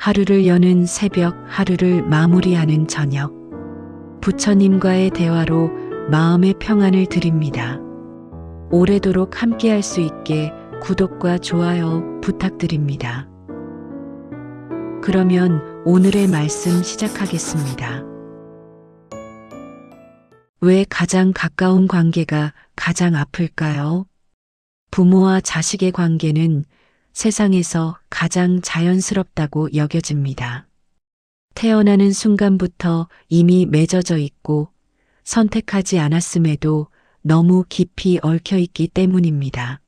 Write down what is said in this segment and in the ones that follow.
하루를 여는 새벽, 하루를 마무리하는 저녁. 부처님과의 대화로 마음의 평안을 드립니다. 오래도록 함께할 수 있게 구독과 좋아요 부탁드립니다. 그러면 오늘의 말씀 시작하겠습니다. 왜 가장 가까운 관계가 가장 아플까요? 부모와 자식의 관계는 세상에서 가장 자연스럽다고 여겨집니다. 태어나는 순간부터 이미 맺어져 있고 선택하지 않았음에도 너무 깊이 얽혀 있기 때문입니다.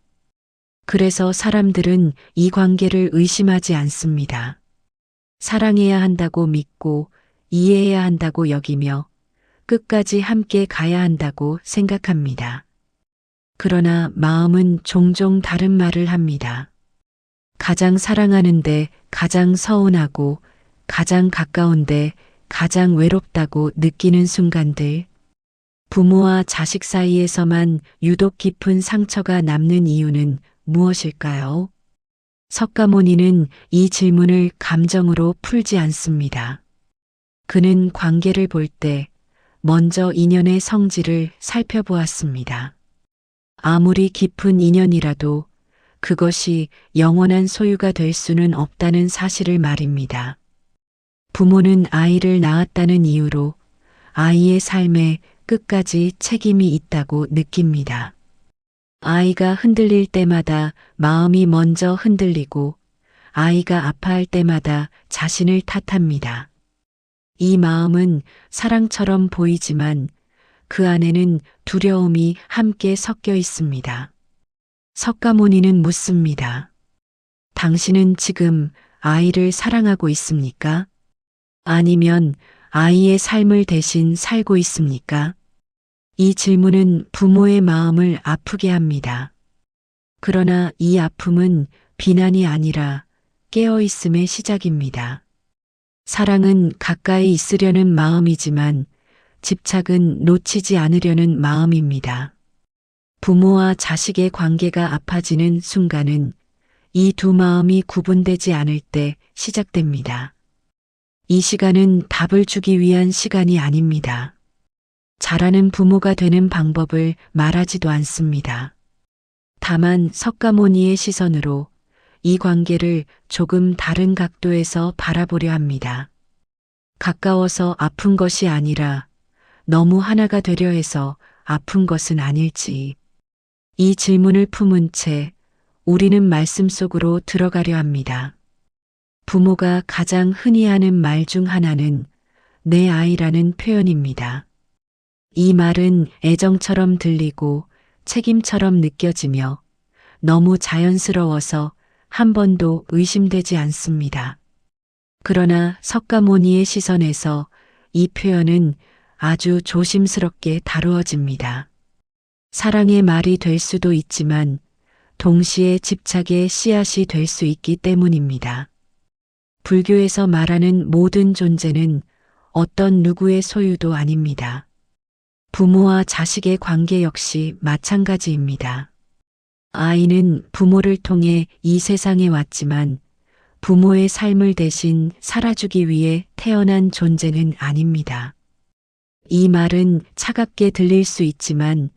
그래서 사람들은 이 관계를 의심하지 않습니다. 사랑해야 한다고 믿고 이해해야 한다고 여기며 끝까지 함께 가야 한다고 생각합니다. 그러나 마음은 종종 다른 말을 합니다. 가장 사랑하는데 가장 서운하고 가장 가까운데 가장 외롭다고 느끼는 순간들. 부모와 자식 사이에서만 유독 깊은 상처가 남는 이유는 무엇일까요? 석가모니는 이 질문을 감정으로 풀지 않습니다. 그는 관계를 볼 때 먼저 인연의 성질을 살펴보았습니다. 아무리 깊은 인연이라도 그것이 영원한 소유가 될 수는 없다는 사실을 말입니다. 부모는 아이를 낳았다는 이유로 아이의 삶에 끝까지 책임이 있다고 느낍니다. 아이가 흔들릴 때마다 마음이 먼저 흔들리고 아이가 아파할 때마다 자신을 탓합니다. 이 마음은 사랑처럼 보이지만 그 안에는 두려움이 함께 섞여 있습니다. 석가모니는 묻습니다. 당신은 지금 아이를 사랑하고 있습니까? 아니면 아이의 삶을 대신 살고 있습니까? 이 질문은 부모의 마음을 아프게 합니다. 그러나 이 아픔은 비난이 아니라 깨어있음의 시작입니다. 사랑은 가까이 있으려는 마음이지만 집착은 놓치지 않으려는 마음입니다. 부모와 자식의 관계가 아파지는 순간은 이 두 마음이 구분되지 않을 때 시작됩니다. 이 시간은 답을 주기 위한 시간이 아닙니다. 잘하는 부모가 되는 방법을 말하지도 않습니다. 다만 석가모니의 시선으로 이 관계를 조금 다른 각도에서 바라보려 합니다. 가까워서 아픈 것이 아니라 너무 하나가 되려 해서 아픈 것은 아닐지. 이 질문을 품은 채 우리는 말씀 속으로 들어가려 합니다. 부모가 가장 흔히 하는 말 중 하나는 내 아이라는 표현입니다. 이 말은 애정처럼 들리고 책임처럼 느껴지며 너무 자연스러워서 한 번도 의심되지 않습니다. 그러나 석가모니의 시선에서 이 표현은 아주 조심스럽게 다루어집니다. 사랑의 말이 될 수도 있지만 동시에 집착의 씨앗이 될 수 있기 때문입니다. 불교에서 말하는 모든 존재는 어떤 누구의 소유도 아닙니다. 부모와 자식의 관계 역시 마찬가지입니다. 아이는 부모를 통해 이 세상에 왔지만 부모의 삶을 대신 살아주기 위해 태어난 존재는 아닙니다. 이 말은 차갑게 들릴 수 있지만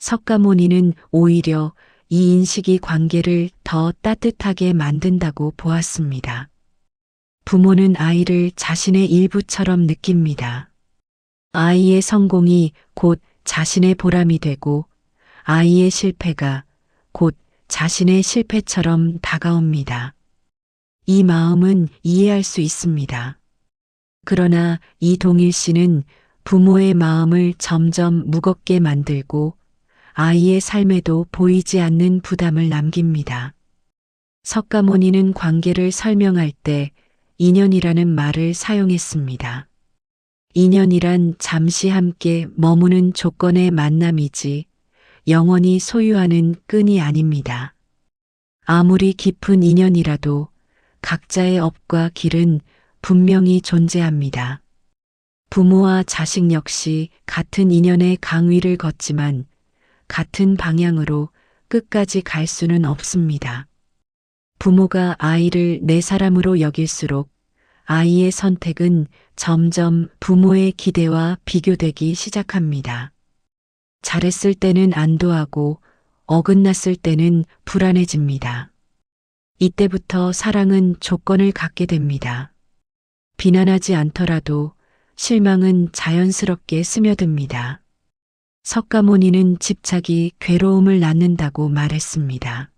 석가모니는 오히려 이 인식이 관계를 더 따뜻하게 만든다고 보았습니다. 부모는 아이를 자신의 일부처럼 느낍니다. 아이의 성공이 곧 자신의 보람이 되고 아이의 실패가 곧 자신의 실패처럼 다가옵니다. 이 마음은 이해할 수 있습니다. 그러나 이 동일 씨는 부모의 마음을 점점 무겁게 만들고 아이의 삶에도 보이지 않는 부담을 남깁니다. 석가모니는 관계를 설명할 때 인연이라는 말을 사용했습니다. 인연이란 잠시 함께 머무는 조건의 만남이지 영원히 소유하는 끈이 아닙니다. 아무리 깊은 인연이라도 각자의 업과 길은 분명히 존재합니다. 부모와 자식 역시 같은 인연의 강위를 걷지만 같은 방향으로 끝까지 갈 수는 없습니다. 부모가 아이를 내 사람으로 여길수록 아이의 선택은 점점 부모의 기대와 비교되기 시작합니다. 잘했을 때는 안도하고 어긋났을 때는 불안해집니다. 이때부터 사랑은 조건을 갖게 됩니다. 비난하지 않더라도 실망은 자연스럽게 스며듭니다. 석가모니는 집착이 괴로움을 낳는다고 말했습니다.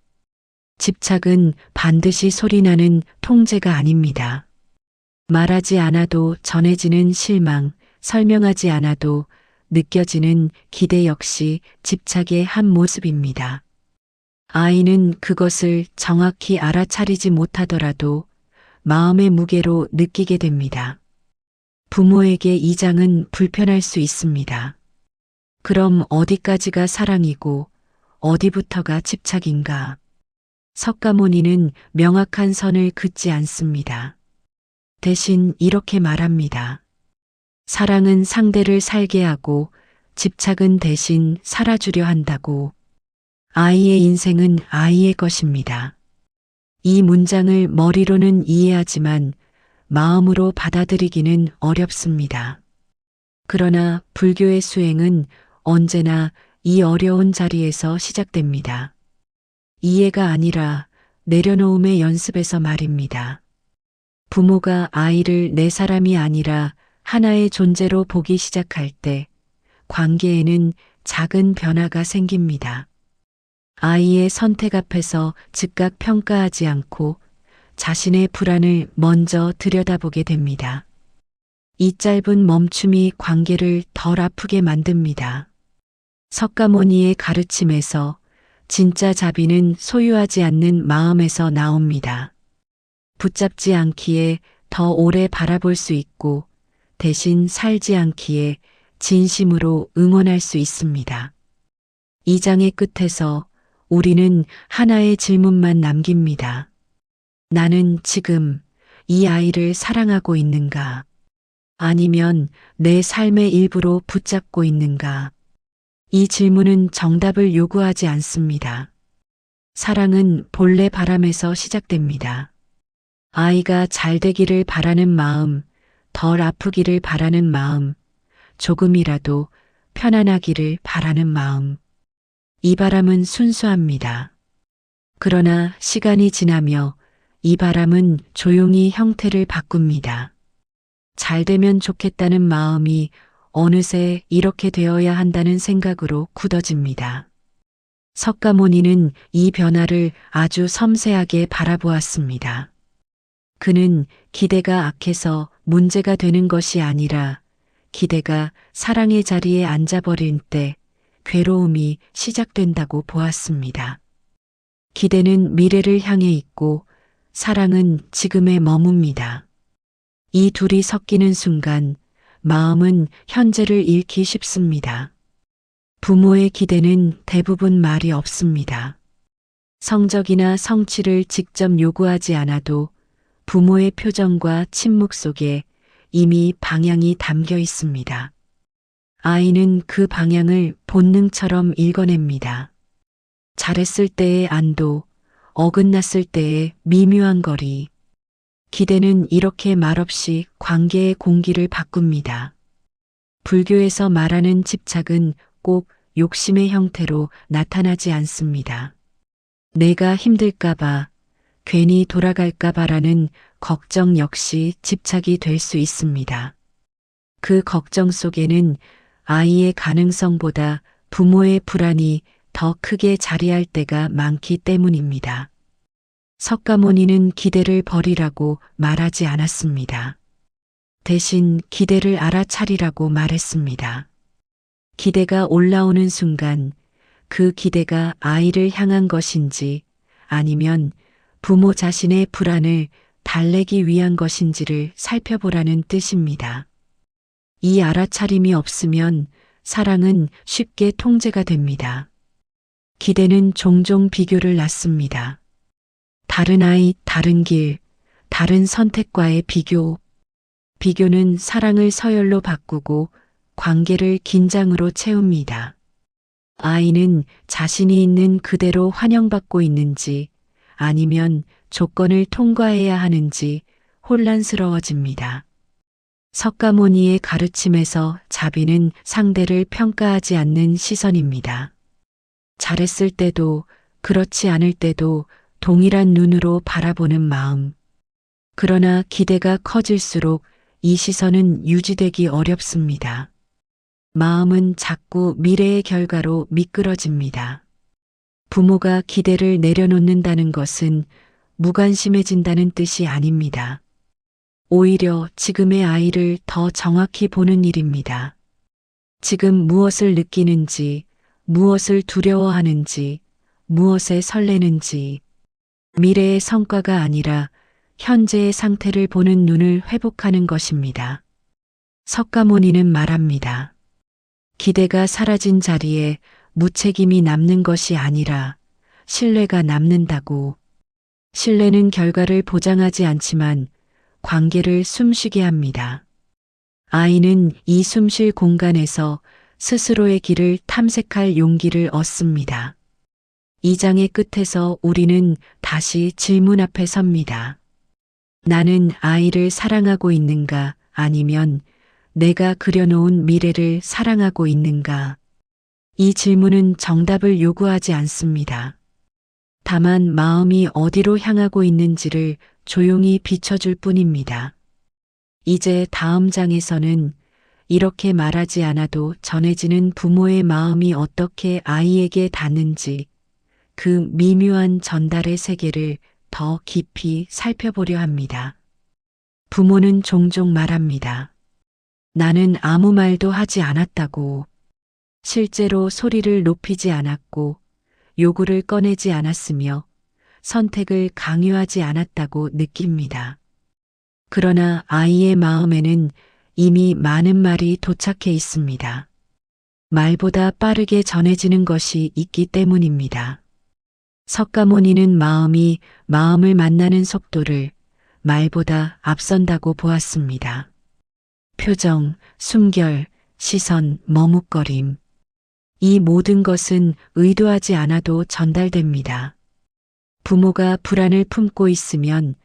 집착은 반드시 소리나는 통제가 아닙니다. 말하지 않아도 전해지는 실망, 설명하지 않아도 느껴지는 기대 역시 집착의 한 모습입니다. 아이는 그것을 정확히 알아차리지 못하더라도 마음의 무게로 느끼게 됩니다. 부모에게 이 장은 불편할 수 있습니다. 그럼 어디까지가 사랑이고 어디부터가 집착인가? 석가모니는 명확한 선을 긋지 않습니다. 대신 이렇게 말합니다. 사랑은 상대를 살게 하고 집착은 대신 살아주려 한다고. 아이의 인생은 아이의 것입니다. 이 문장을 머리로는 이해하지만 마음으로 받아들이기는 어렵습니다. 그러나 불교의 수행은 언제나 이 어려운 자리에서 시작됩니다. 이해가 아니라 내려놓음의 연습에서 말입니다. 부모가 아이를 내 사람이 아니라 하나의 존재로 보기 시작할 때 관계에는 작은 변화가 생깁니다. 아이의 선택 앞에서 즉각 평가하지 않고 자신의 불안을 먼저 들여다보게 됩니다. 이 짧은 멈춤이 관계를 덜 아프게 만듭니다. 석가모니의 가르침에서 진짜 자비는 소유하지 않는 마음에서 나옵니다. 붙잡지 않기에 더 오래 바라볼 수 있고 대신 살지 않기에 진심으로 응원할 수 있습니다. 이 장의 끝에서 우리는 하나의 질문만 남깁니다. 나는 지금 이 아이를 사랑하고 있는가? 아니면 내 삶의 일부로 붙잡고 있는가? 이 질문은 정답을 요구하지 않습니다. 사랑은 본래 바람에서 시작됩니다. 아이가 잘 되기를 바라는 마음, 덜 아프기를 바라는 마음, 조금이라도 편안하기를 바라는 마음. 이 바람은 순수합니다. 그러나 시간이 지나며 이 바람은 조용히 형태를 바꿉니다. 잘 되면 좋겠다는 마음이 어느새 이렇게 되어야 한다는 생각으로 굳어집니다. 석가모니는 이 변화를 아주 섬세하게 바라보았습니다. 그는 기대가 악해서 문제가 되는 것이 아니라 기대가 사랑의 자리에 앉아버린 때 괴로움이 시작된다고 보았습니다. 기대는 미래를 향해 있고 사랑은 지금에 머뭅니다. 이 둘이 섞이는 순간 마음은 현재를 잃기 쉽습니다. 부모의 기대는 대부분 말이 없습니다. 성적이나 성취를 직접 요구하지 않아도 부모의 표정과 침묵 속에 이미 방향이 담겨 있습니다. 아이는 그 방향을 본능처럼 읽어냅니다. 잘했을 때의 안도, 어긋났을 때의 미묘한 거리. 기대는 이렇게 말없이 관계의 공기를 바꿉니다. 불교에서 말하는 집착은 꼭 욕심의 형태로 나타나지 않습니다. 내가 힘들까봐, 괜히 돌아갈까봐라는 걱정 역시 집착이 될 수 있습니다. 그 걱정 속에는 아이의 가능성보다 부모의 불안이 더 크게 자리할 때가 많기 때문입니다. 석가모니는 기대를 버리라고 말하지 않았습니다. 대신 기대를 알아차리라고 말했습니다. 기대가 올라오는 순간 그 기대가 아이를 향한 것인지 아니면 부모 자신의 불안을 달래기 위한 것인지를 살펴보라는 뜻입니다. 이 알아차림이 없으면 사랑은 쉽게 통제가 됩니다. 기대는 종종 비교를 낳습니다. 다른 아이, 다른 길, 다른 선택과의 비교. 비교는 사랑을 서열로 바꾸고 관계를 긴장으로 채웁니다. 아이는 자신이 있는 그대로 환영받고 있는지 아니면 조건을 통과해야 하는지 혼란스러워집니다. 석가모니의 가르침에서 자비는 상대를 평가하지 않는 시선입니다. 잘했을 때도 그렇지 않을 때도 동일한 눈으로 바라보는 마음. 그러나 기대가 커질수록 이 시선은 유지되기 어렵습니다. 마음은 자꾸 미래의 결과로 미끄러집니다. 부모가 기대를 내려놓는다는 것은 무관심해진다는 뜻이 아닙니다. 오히려 지금의 아이를 더 정확히 보는 일입니다. 지금 무엇을 느끼는지, 무엇을 두려워하는지, 무엇에 설레는지, 미래의 성과가 아니라 현재의 상태를 보는 눈을 회복하는 것입니다. 석가모니는 말합니다. 기대가 사라진 자리에 무책임이 남는 것이 아니라 신뢰가 남는다고. 신뢰는 결과를 보장하지 않지만 관계를 숨쉬게 합니다. 아이는 이 숨쉴 공간에서 스스로의 길을 탐색할 용기를 얻습니다. 이 장의 끝에서 우리는 다시 질문 앞에 섭니다. 나는 아이를 사랑하고 있는가 아니면 내가 그려놓은 미래를 사랑하고 있는가? 이 질문은 정답을 요구하지 않습니다. 다만 마음이 어디로 향하고 있는지를 조용히 비춰줄 뿐입니다. 이제 다음 장에서는 이렇게 말하지 않아도 전해지는 부모의 마음이 어떻게 아이에게 닿는지 그 미묘한 전달의 세계를 더 깊이 살펴보려 합니다. 부모는 종종 말합니다. 나는 아무 말도 하지 않았다고. 실제로 소리를 높이지 않았고 요구를 꺼내지 않았으며 선택을 강요하지 않았다고 느낍니다. 그러나 아이의 마음에는 이미 많은 말이 도착해 있습니다. 말보다 빠르게 전해지는 것이 있기 때문입니다. 석가모니는 마음이 마음을 만나는 속도를 말보다 앞선다고 보았습니다. 표정, 숨결, 시선, 머뭇거림. 이 모든 것은 의도하지 않아도 전달됩니다. 부모가 불안을 품고 있으면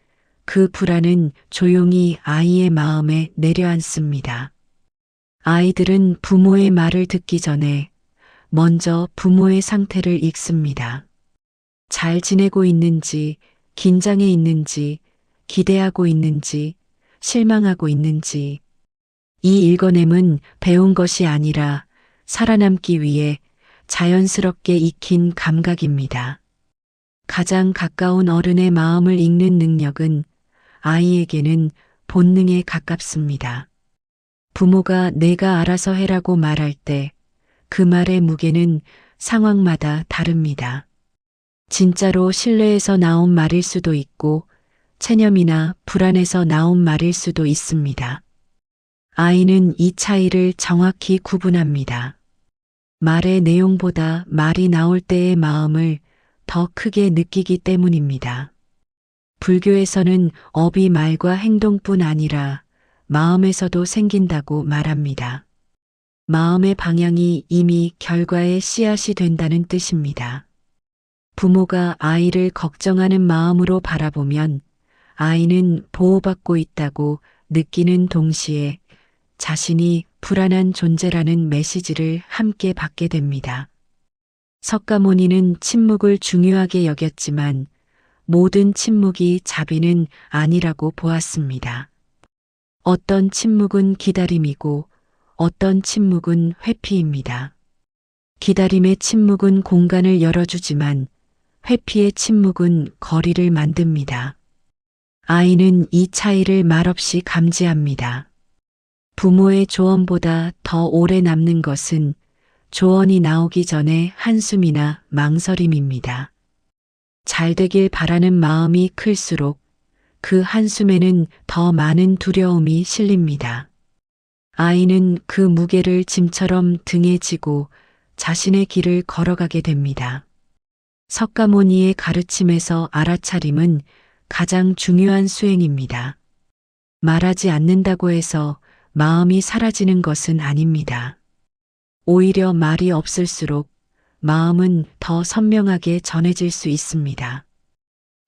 그 불안은 조용히 아이의 마음에 내려앉습니다. 아이들은 부모의 말을 듣기 전에 먼저 부모의 상태를 읽습니다. 잘 지내고 있는지, 긴장해 있는지, 기대하고 있는지, 실망하고 있는지. 이 읽어냄은 배운 것이 아니라 살아남기 위해 자연스럽게 익힌 감각입니다. 가장 가까운 어른의 마음을 읽는 능력은 아이에게는 본능에 가깝습니다. 부모가 내가 알아서 해라고 말할 때 그 말의 무게는 상황마다 다릅니다. 진짜로 신뢰에서 나온 말일 수도 있고 체념이나 불안에서 나온 말일 수도 있습니다. 아이는 이 차이를 정확히 구분합니다. 말의 내용보다 말이 나올 때의 마음을 더 크게 느끼기 때문입니다. 불교에서는 업이 말과 행동뿐 아니라 마음에서도 생긴다고 말합니다. 마음의 방향이 이미 결과의 씨앗이 된다는 뜻입니다. 부모가 아이를 걱정하는 마음으로 바라보면 아이는 보호받고 있다고 느끼는 동시에 자신이 불안한 존재라는 메시지를 함께 받게 됩니다. 석가모니는 침묵을 중요하게 여겼지만 모든 침묵이 자비는 아니라고 보았습니다. 어떤 침묵은 기다림이고 어떤 침묵은 회피입니다. 기다림의 침묵은 공간을 열어주지만 회피의 침묵은 거리를 만듭니다. 아이는 이 차이를 말없이 감지합니다. 부모의 조언보다 더 오래 남는 것은 조언이 나오기 전에 한숨이나 망설임입니다. 잘 되길 바라는 마음이 클수록 그 한숨에는 더 많은 두려움이 실립니다. 아이는 그 무게를 짐처럼 등에 지고 자신의 길을 걸어가게 됩니다. 석가모니의 가르침에서 알아차림은 가장 중요한 수행입니다. 말하지 않는다고 해서 마음이 사라지는 것은 아닙니다. 오히려 말이 없을수록 마음은 더 선명하게 전해질 수 있습니다.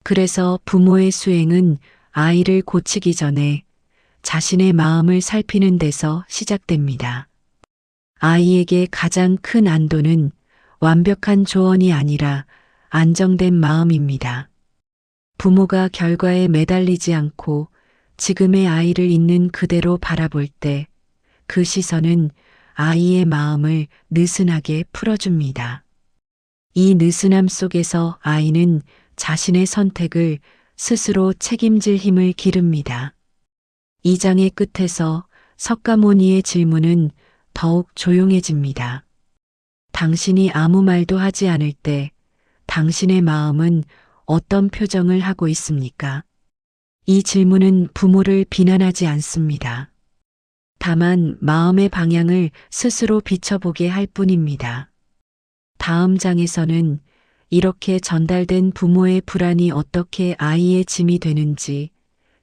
그래서 부모의 수행은 아이를 고치기 전에 자신의 마음을 살피는 데서 시작됩니다. 아이에게 가장 큰 안도는 완벽한 조언이 아니라 안정된 마음입니다. 부모가 결과에 매달리지 않고 지금의 아이를 있는 그대로 바라볼 때 그 시선은 아이의 마음을 느슨하게 풀어줍니다. 이 느슨함 속에서 아이는 자신의 선택을 스스로 책임질 힘을 기릅니다. 이 장의 끝에서 석가모니의 질문은 더욱 조용해집니다. 당신이 아무 말도 하지 않을 때 당신의 마음은 어떤 표정을 하고 있습니까? 이 질문은 부모를 비난하지 않습니다. 다만 마음의 방향을 스스로 비춰보게 할 뿐입니다. 다음 장에서는 이렇게 전달된 부모의 불안이 어떻게 아이의 짐이 되는지,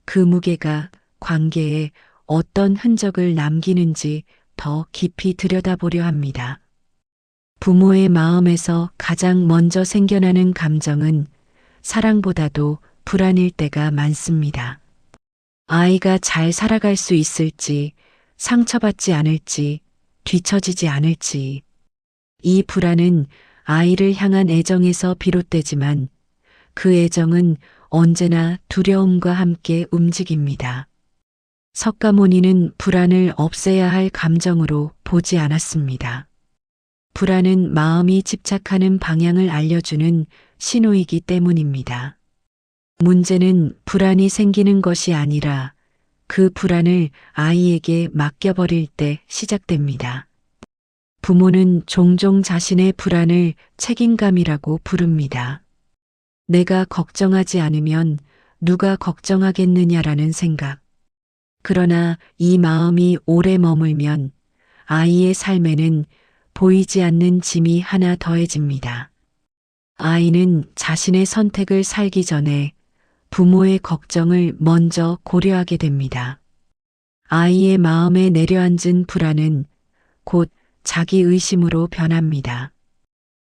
그 무게가 관계에 어떤 흔적을 남기는지 더 깊이 들여다보려 합니다. 부모의 마음에서 가장 먼저 생겨나는 감정은 사랑보다도 불안일 때가 많습니다. 아이가 잘 살아갈 수 있을지, 상처받지 않을지, 뒤처지지 않을지. 이 불안은 아이를 향한 애정에서 비롯되지만 그 애정은 언제나 두려움과 함께 움직입니다. 석가모니는 불안을 없애야 할 감정으로 보지 않았습니다. 불안은 마음이 집착하는 방향을 알려주는 신호이기 때문입니다. 문제는 불안이 생기는 것이 아니라 그 불안을 아이에게 맡겨버릴 때 시작됩니다. 부모는 종종 자신의 불안을 책임감이라고 부릅니다. 내가 걱정하지 않으면 누가 걱정하겠느냐라는 생각. 그러나 이 마음이 오래 머물면 아이의 삶에는 보이지 않는 짐이 하나 더해집니다. 아이는 자신의 선택을 살기 전에 부모의 걱정을 먼저 고려하게 됩니다. 아이의 마음에 내려앉은 불안은 곧 자기 의심으로 변합니다.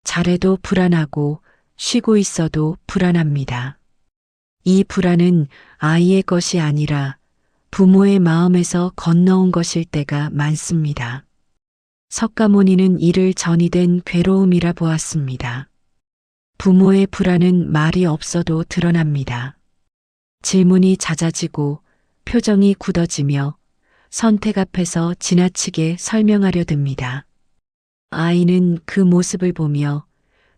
잘해도 불안하고 쉬고 있어도 불안합니다. 이 불안은 아이의 것이 아니라 부모의 마음에서 건너온 것일 때가 많습니다. 석가모니는 이를 전이된 괴로움이라 보았습니다. 부모의 불안은 말이 없어도 드러납니다. 질문이 잦아지고 표정이 굳어지며 선택 앞에서 지나치게 설명하려 듭니다. 아이는 그 모습을 보며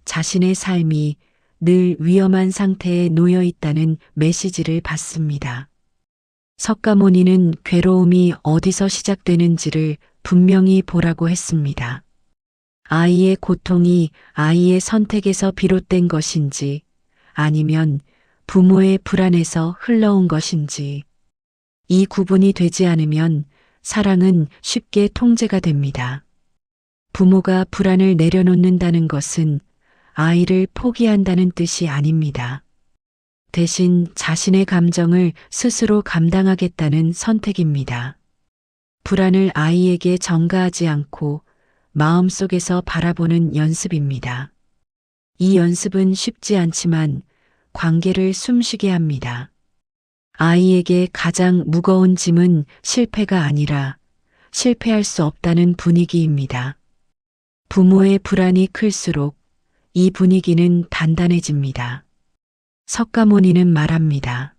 자신의 삶이 늘 위험한 상태에 놓여 있다는 메시지를 받습니다. 석가모니는 괴로움이 어디서 시작되는지를 분명히 보라고 했습니다. 아이의 고통이 아이의 선택에서 비롯된 것인지 아니면 부모의 불안에서 흘러온 것인지 이 구분이 되지 않으면 사랑은 쉽게 통제가 됩니다. 부모가 불안을 내려놓는다는 것은 아이를 포기한다는 뜻이 아닙니다. 대신 자신의 감정을 스스로 감당하겠다는 선택입니다. 불안을 아이에게 전가하지 않고 마음속에서 바라보는 연습입니다. 이 연습은 쉽지 않지만 관계를 숨쉬게 합니다. 아이에게 가장 무거운 짐은 실패가 아니라 실패할 수 없다는 분위기입니다. 부모의 불안이 클수록 이 분위기는 단단해집니다. 석가모니는 말합니다.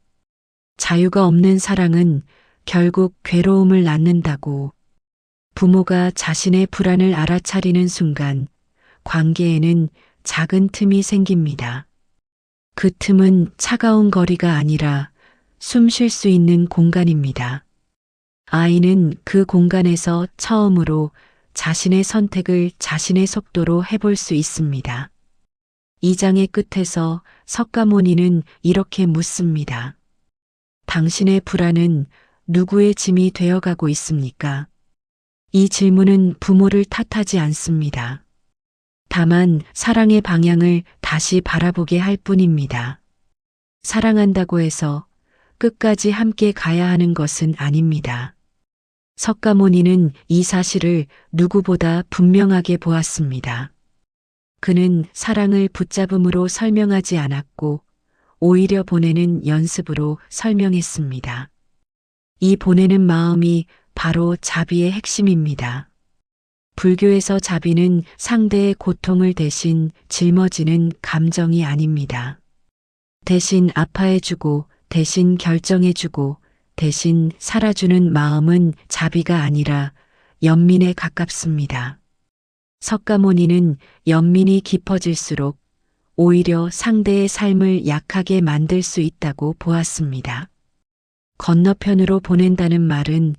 자유가 없는 사랑은 결국 괴로움을 낳는다고 부모가 자신의 불안을 알아차리는 순간 관계에는 작은 틈이 생깁니다. 그 틈은 차가운 거리가 아니라 숨 쉴 수 있는 공간입니다. 아이는 그 공간에서 처음으로 자신의 선택을 자신의 속도로 해볼 수 있습니다. 이 장의 끝에서 석가모니는 이렇게 묻습니다. 당신의 불안은 누구의 짐이 되어가고 있습니까? 이 질문은 부모를 탓하지 않습니다. 다만 사랑의 방향을 다시 바라보게 할 뿐입니다. 사랑한다고 해서 끝까지 함께 가야 하는 것은 아닙니다. 석가모니는 이 사실을 누구보다 분명하게 보았습니다. 그는 사랑을 붙잡음으로 설명하지 않았고 오히려 보내는 연습으로 설명했습니다. 이 보내는 마음이 바로 자비의 핵심입니다. 불교에서 자비는 상대의 고통을 대신 짊어지는 감정이 아닙니다. 대신 아파해주고, 대신 결정해주고, 대신 살아주는 마음은 자비가 아니라 연민에 가깝습니다. 석가모니는 연민이 깊어질수록 오히려 상대의 삶을 약하게 만들 수 있다고 보았습니다. 건너편으로 보낸다는 말은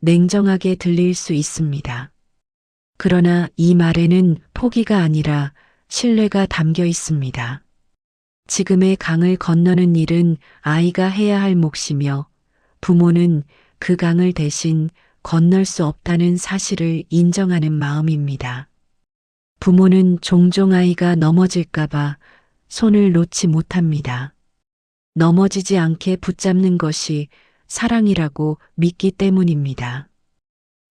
냉정하게 들릴 수 있습니다. 그러나 이 말에는 포기가 아니라 신뢰가 담겨 있습니다. 지금의 강을 건너는 일은 아이가 해야 할 몫이며 부모는 그 강을 대신 건널 수 없다는 사실을 인정하는 마음입니다. 부모는 종종 아이가 넘어질까봐 손을 놓지 못합니다. 넘어지지 않게 붙잡는 것이 사랑이라고 믿기 때문입니다.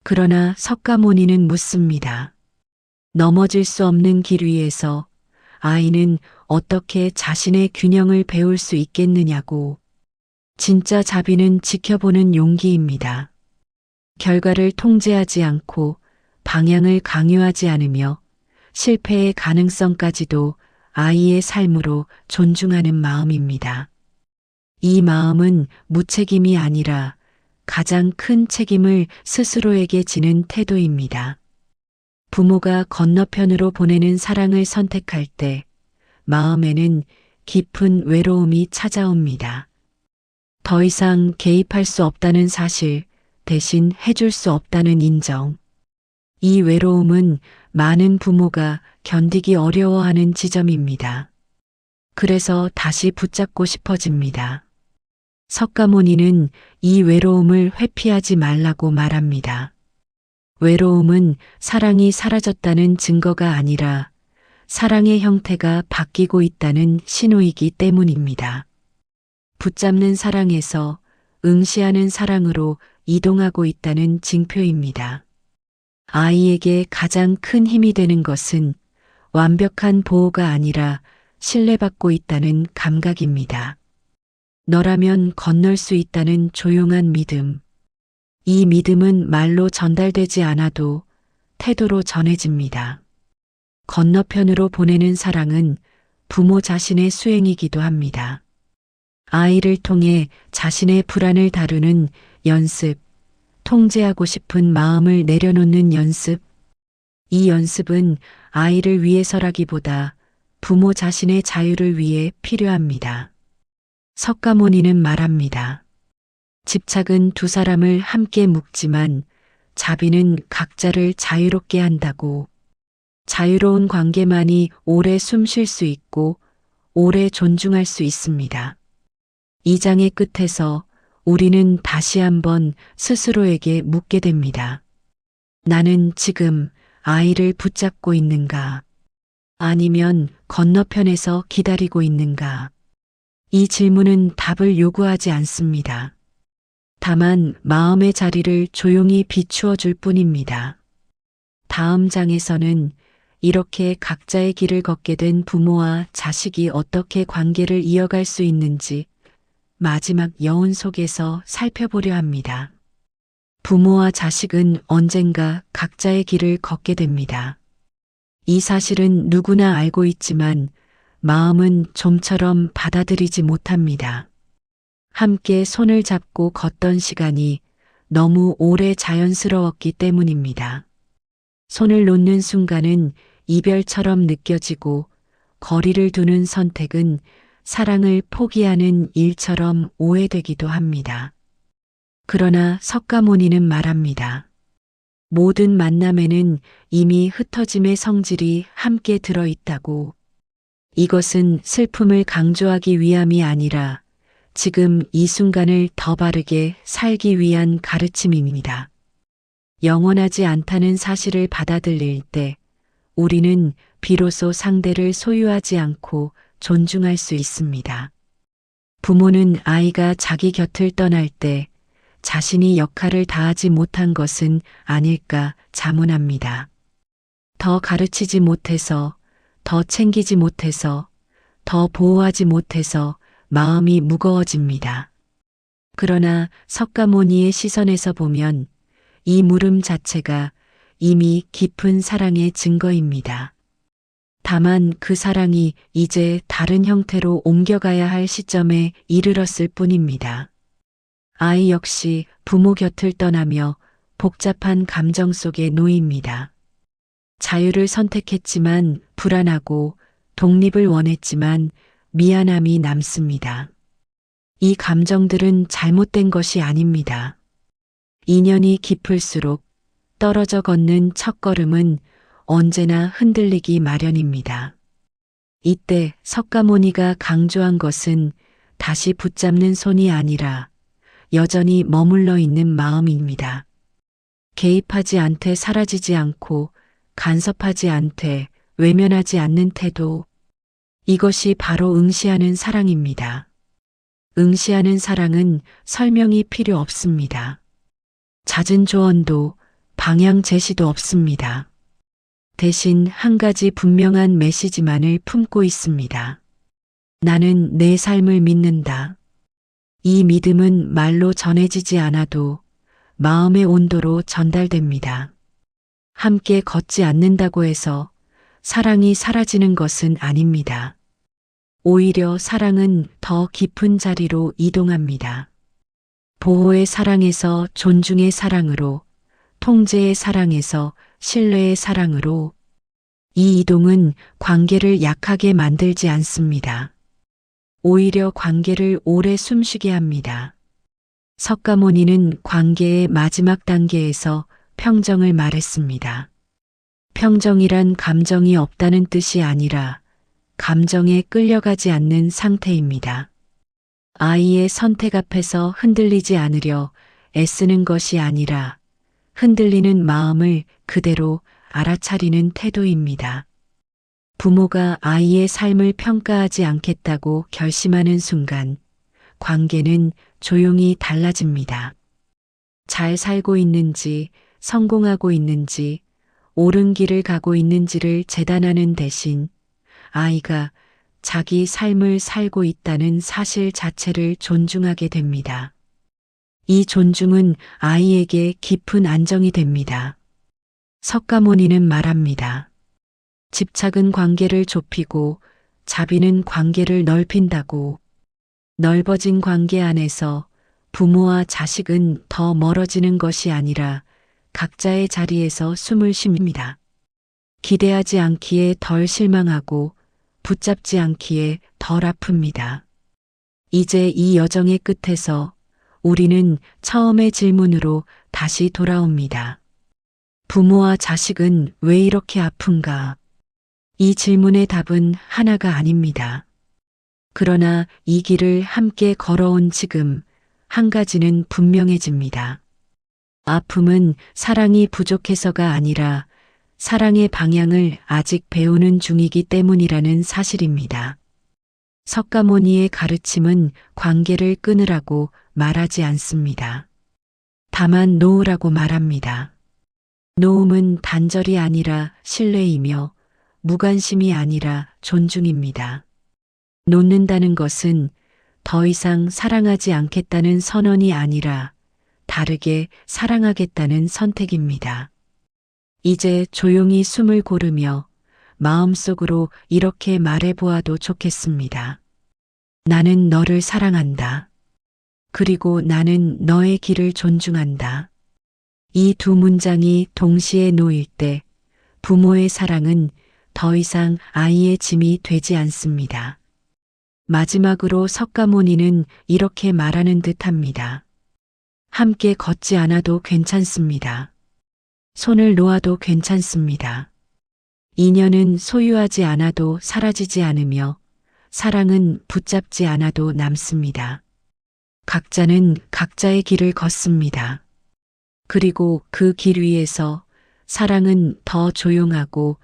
그러나 석가모니는 묻습니다. 넘어질 수 없는 길 위에서 아이는 어떻게 자신의 균형을 배울 수 있겠느냐고. 진짜 자비는 지켜보는 용기입니다. 결과를 통제하지 않고 방향을 강요하지 않으며 실패의 가능성까지도 아이의 삶으로 존중하는 마음입니다. 이 마음은 무책임이 아니라 가장 큰 책임을 스스로에게 지는 태도입니다. 부모가 건너편으로 보내는 사랑을 선택할 때 마음에는 깊은 외로움이 찾아옵니다. 더 이상 개입할 수 없다는 사실, 대신 해줄 수 없다는 인정. 이 외로움은 많은 부모가 견디기 어려워하는 지점입니다. 그래서 다시 붙잡고 싶어집니다. 석가모니는 이 외로움을 회피하지 말라고 말합니다. 외로움은 사랑이 사라졌다는 증거가 아니라 사랑의 형태가 바뀌고 있다는 신호이기 때문입니다. 붙잡는 사랑에서 응시하는 사랑으로 이동하고 있다는 징표입니다. 아이에게 가장 큰 힘이 되는 것은 완벽한 보호가 아니라 신뢰받고 있다는 감각입니다. 너라면 건널 수 있다는 조용한 믿음. 이 믿음은 말로 전달되지 않아도 태도로 전해집니다. 건너편으로 보내는 사랑은 부모 자신의 수행이기도 합니다. 아이를 통해 자신의 불안을 다루는 연습, 통제하고 싶은 마음을 내려놓는 연습. 이 연습은 아이를 위해서라기보다 부모 자신의 자유를 위해 필요합니다. 석가모니는 말합니다. 집착은 두 사람을 함께 묶지만 자비는 각자를 자유롭게 한다고. 자유로운 관계만이 오래 숨 쉴 수 있고 오래 존중할 수 있습니다. 이 장의 끝에서 우리는 다시 한번 스스로에게 묻게 됩니다. 나는 지금 아이를 붙잡고 있는가? 아니면 건너편에서 기다리고 있는가? 이 질문은 답을 요구하지 않습니다. 다만 마음의 자리를 조용히 비추어 줄 뿐입니다. 다음 장에서는 이렇게 각자의 길을 걷게 된 부모와 자식이 어떻게 관계를 이어갈 수 있는지 마지막 여운 속에서 살펴보려 합니다. 부모와 자식은 언젠가 각자의 길을 걷게 됩니다. 이 사실은 누구나 알고 있지만 마음은 좀처럼 받아들이지 못합니다. 함께 손을 잡고 걷던 시간이 너무 오래 자연스러웠기 때문입니다. 손을 놓는 순간은 이별처럼 느껴지고 거리를 두는 선택은 사랑을 포기하는 일처럼 오해되기도 합니다. 그러나 석가모니는 말합니다. 모든 만남에는 이미 흩어짐의 성질이 함께 들어 있다고. 이것은 슬픔을 강조하기 위함이 아니라 지금 이 순간을 더 바르게 살기 위한 가르침입니다. 영원하지 않다는 사실을 받아들일 때 우리는 비로소 상대를 소유하지 않고 존중할 수 있습니다. 부모는 아이가 자기 곁을 떠날 때 자신이 역할을 다하지 못한 것은 아닐까 자문합니다. 더 가르치지 못해서, 더 챙기지 못해서, 더 보호하지 못해서 마음이 무거워집니다. 그러나 석가모니의 시선에서 보면 이 물음 자체가 이미 깊은 사랑의 증거입니다. 다만 그 사랑이 이제 다른 형태로 옮겨가야 할 시점에 이르렀을 뿐입니다. 아이 역시 부모 곁을 떠나며 복잡한 감정 속에 놓입니다. 자유를 선택했지만 불안하고 독립을 원했지만 미안함이 남습니다. 이 감정들은 잘못된 것이 아닙니다. 인연이 깊을수록 떨어져 걷는 첫걸음은 언제나 흔들리기 마련입니다. 이때 석가모니가 강조한 것은 다시 붙잡는 손이 아니라 여전히 머물러 있는 마음입니다. 개입하지 않되 사라지지 않고 간섭하지 않되 외면하지 않는 태도. 이것이 바로 응시하는 사랑입니다. 응시하는 사랑은 설명이 필요 없습니다. 잦은 조언도 방향 제시도 없습니다. 대신 한 가지 분명한 메시지만을 품고 있습니다. 나는 내 삶을 믿는다. 이 믿음은 말로 전해지지 않아도 마음의 온도로 전달됩니다. 함께 걷지 않는다고 해서 사랑이 사라지는 것은 아닙니다. 오히려 사랑은 더 깊은 자리로 이동합니다. 보호의 사랑에서 존중의 사랑으로, 통제의 사랑에서 신뢰의 사랑으로, 이 이동은 관계를 약하게 만들지 않습니다. 오히려 관계를 오래 숨쉬게 합니다. 석가모니는 관계의 마지막 단계에서 평정을 말했습니다. 평정이란 감정이 없다는 뜻이 아니라 감정에 끌려가지 않는 상태입니다. 아이의 선택 앞에서 흔들리지 않으려 애쓰는 것이 아니라 흔들리는 마음을 그대로 알아차리는 태도입니다. 부모가 아이의 삶을 평가하지 않겠다고 결심하는 순간 관계는 조용히 달라집니다. 잘 살고 있는지, 성공하고 있는지, 옳은 길을 가고 있는지를 재단하는 대신 아이가 자기 삶을 살고 있다는 사실 자체를 존중하게 됩니다. 이 존중은 아이에게 깊은 안정이 됩니다. 석가모니는 말합니다. 집착은 관계를 좁히고 자비는 관계를 넓힌다고 넓어진 관계 안에서 부모와 자식은 더 멀어지는 것이 아니라 각자의 자리에서 숨을 쉽니다. 기대하지 않기에 덜 실망하고 붙잡지 않기에 덜 아픕니다. 이제 이 여정의 끝에서 우리는 처음의 질문으로 다시 돌아옵니다. 부모와 자식은 왜 이렇게 아픈가? 이 질문의 답은 하나가 아닙니다. 그러나 이 길을 함께 걸어온 지금 한 가지는 분명해집니다. 아픔은 사랑이 부족해서가 아니라 사랑의 방향을 아직 배우는 중이기 때문이라는 사실입니다. 석가모니의 가르침은 관계를 끊으라고 말하지 않습니다. 다만 놓으라고 말합니다. 놓음은 단절이 아니라 신뢰이며 무관심이 아니라 존중입니다. 놓는다는 것은 더 이상 사랑하지 않겠다는 선언이 아니라 다르게 사랑하겠다는 선택입니다. 이제 조용히 숨을 고르며 마음속으로 이렇게 말해보아도 좋겠습니다. 나는 너를 사랑한다. 그리고 나는 너의 길을 존중한다. 이 두 문장이 동시에 놓일 때 부모의 사랑은 더 이상 아이의 짐이 되지 않습니다. 마지막으로 석가모니는 이렇게 말하는 듯 합니다. 함께 걷지 않아도 괜찮습니다. 손을 놓아도 괜찮습니다. 인연은 소유하지 않아도 사라지지 않으며 사랑은 붙잡지 않아도 남습니다. 각자는 각자의 길을 걷습니다. 그리고 그 길 위에서 사랑은 더 조용하고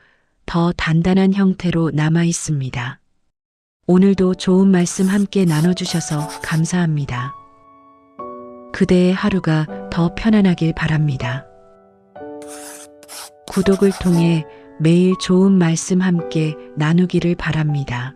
더 단단한 형태로 남아 있습니다. 오늘도 좋은 말씀 함께 나눠주셔서 감사합니다. 그대의 하루가 더 편안하길 바랍니다. 구독을 통해 매일 좋은 말씀 함께 나누기를 바랍니다.